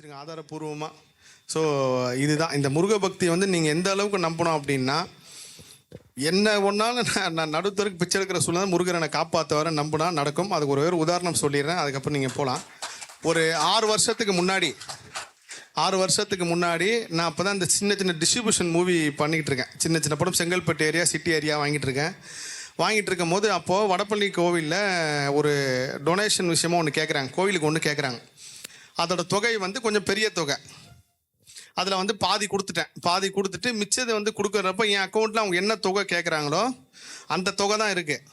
சரிங்க ஆதாரபூர்வமாக ஸோ இதுதான். இந்த முருக பக்தியை வந்து நீங்கள் எந்த அளவுக்கு நம்பணும் அப்படின்னா என்ன ஒன்றாலும் நான் நான் நடுத்தருக்கு பிச்சை எடுக்கிற சூழ்நிலை முருகரை காப்பாற்ற வர நம்பினா நடக்கும். அதுக்கு ஒரு ஒரு உதாரணம் சொல்லிடுறேன். அதுக்கப்புறம் நீங்கள் போகலாம் ஒரு ஆறு வருஷத்துக்கு முன்னாடி ஆறு வருஷத்துக்கு முன்னாடி நான் அப்போ தான் இந்த சின்ன சின்ன டிஸ்ட்ரிபியூஷன் மூவி பண்ணிக்கிட்டு இருக்கேன். சின்ன சின்ன படம் செங்கல்பட்டு ஏரியா சிட்டி ஏரியா வாங்கிட்டு இருக்கேன். வாங்கிட்டு இருக்கும் போது அப்போது வடப்பள்ளி கோவிலில் ஒரு டொனேஷன் விஷயமா ஒன்று கேட்குறாங்க கோவிலுக்கு ஒன்று கேட்குறாங்க அதோட தொகை வந்து கொஞ்சம் பெரிய தொகை. அதில் வந்து பாதி கொடுத்துட்டேன். பாதி கொடுத்துட்டு மிச்சத்தை வந்து கொடுக்குறப்ப என் அக்கௌண்ட்டில் அவங்க என்ன தொகை கேட்குறாங்களோ அந்த தொகை தான் இருக்குது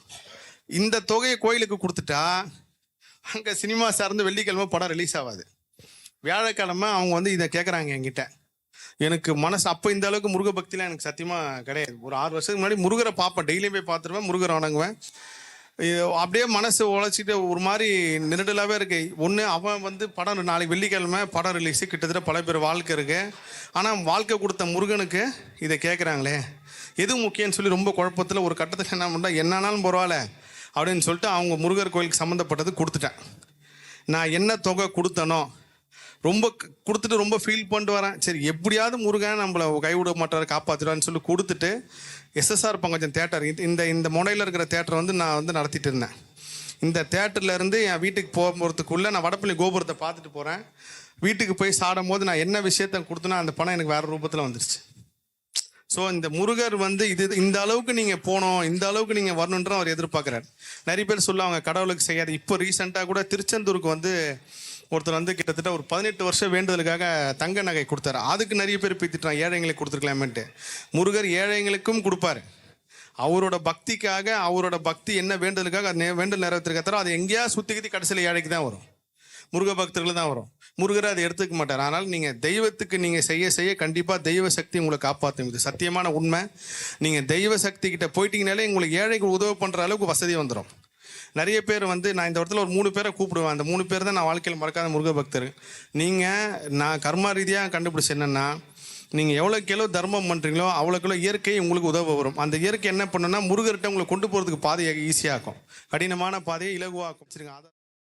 இந்த தொகையை கோயிலுக்கு கொடுத்துட்டா அங்கே சினிமா சார்ந்து வெள்ளிக்கிழமை படம் ரிலீஸ் ஆகாது வியாழக்கிழமை அவங்க வந்து இதை கேட்குறாங்க என்கிட்ட. எனக்கு மனசு அப்போ இந்த அளவுக்கு முருக பக்திலாம் எனக்கு சத்தியமாக கிடையாது. ஒரு ஆறு வருஷத்துக்கு முன்னாடி முருகரை பார்ப்பேன். டெய்லியும் போய் பார்த்துருவேன். முருகரை வணங்குவேன். அப்படியே மனசு உழைச்சிட்டு ஒரு மாதிரி நெருடலாகவே இருக்கு. ஒன்று அவன் வந்து படம் நாளைக்கு வெள்ளிக்கிழமை படம் ரிலீஸு கிட்டத்தட்ட பல பேர் வாழ்க்கை இருக்கு. ஆனால் வாழ்க்கை கொடுத்த முருகனுக்கு இதை கேட்குறாங்களே எது முக்கியம்னு சொல்லி ரொம்ப குழப்பத்தில் ஒரு கட்டத்தில் என்ன பண்ணா என்னானாலும் பரவாயில்ல அப்படின்னு சொல்லிட்டு அவங்க முருகர் கோயிலுக்கு சம்மந்தப்பட்டது கொடுத்துட்டேன். நான் என்ன தொகை கொடுத்தனோ ரொம்ப கொடுத்துட்டு ரொம்ப ஃபீல் பண்ணிட்டு வரேன். சரி எப்படியாவது முருகன் நம்மளை கைவிட மாட்டார் காப்பாற்றிடுவான்னு சொல்லி கொடுத்துட்டு எஸ்எஸ்ஆர் பங்கஜன் தேட்டர் இந்த இந்த முனையில் இருக்கிற தேட்டர் வந்து நான் வந்து நடத்திட்டு இருந்தேன். இந்த தேட்டர்லேருந்து என் வீட்டுக்கு போகிறதுக்குள்ளே நான் வடப்பள்ளி கோபுரத்தை பார்த்துட்டு போகிறேன் வீட்டுக்கு போய் சாடும் போது நான் என்ன விஷயத்த கொடுத்தனா அந்த பணம் எனக்கு வேறு ரூபத்தில் வந்துருச்சு. ஸோ இந்த முருகர் வந்து இது இந்த அளவுக்கு நீங்கள் போகணும் இந்த அளவுக்கு நீங்கள் வரணுன்ற அவர் எதிர்பார்க்குறாரு. நிறைய பேர் சொல்ல அவங்க கடவுளுக்கு செய்யாது இப்போ ரீசெண்டாக கூட திருச்செந்தூருக்கு வந்து ஒருத்தர் வந்து கிட்டத்தட்ட ஒரு பதினெட்டு வருஷம் வேண்டுதலுக்காக தங்க நகை கொடுத்தாரு. அதுக்கு நிறைய பேர் பீத்திட்டான் ஏழைங்களுக்கு கொடுத்துருக்கலாமேன்ட்டு. முருகர் ஏழைங்களுக்கும் கொடுப்பாரு. அவரோட பக்திக்காக அவரோட பக்தி என்ன வேண்டுதலுக்காக அது நே- வேண்டுதல் நிறைவேற்றிருக்க அது எங்கேயா சுற்றி கடைசியில் ஏழைக்கு தான் வரும். முருக பக்தர்கள் தான் வரும். முருகரை அதை எடுத்துக்க மாட்டார். ஆனால் நீங்கள் தெய்வத்துக்கு நீங்கள் செய்ய செய்ய கண்டிப்பாக தெய்வ சக்தி உங்களை காப்பாற்றும் இது சத்தியமான உண்மை. நீங்கள் தெய்வ சக்தி கிட்ட போயிட்டீங்கனாலே உங்களுக்கு ஏழைக்கு உதவி பண்ணுற அளவுக்கு வசதி வந்துடும் நிறைய பேர் வந்து நான் இந்த இடத்துல ஒரு மூணு பேரை கூப்பிடுவேன். அந்த மூணு பேர் தான் நான் வாழ்க்கையில் மறக்காத முருக பக்தர் நீங்கள் நான் கர்மா ரீதியாக கண்டுபிடிச்ச என்னென்னா நீங்கள் எவ்வளோக்கு எவ்வளோ தர்மம் பண்ணுறீங்களோ அவ்வளோக்கு இயற்கை உங்களுக்கு உதவ வரும். அந்த இயற்கை என்ன பண்ணுன்னா முருகர்கிட்ட உங்களை கொண்டு போகிறதுக்கு பாதையை ஈஸியாகும் கடினமான பாதையை இலகுவாக்கும். சரிங்க அதை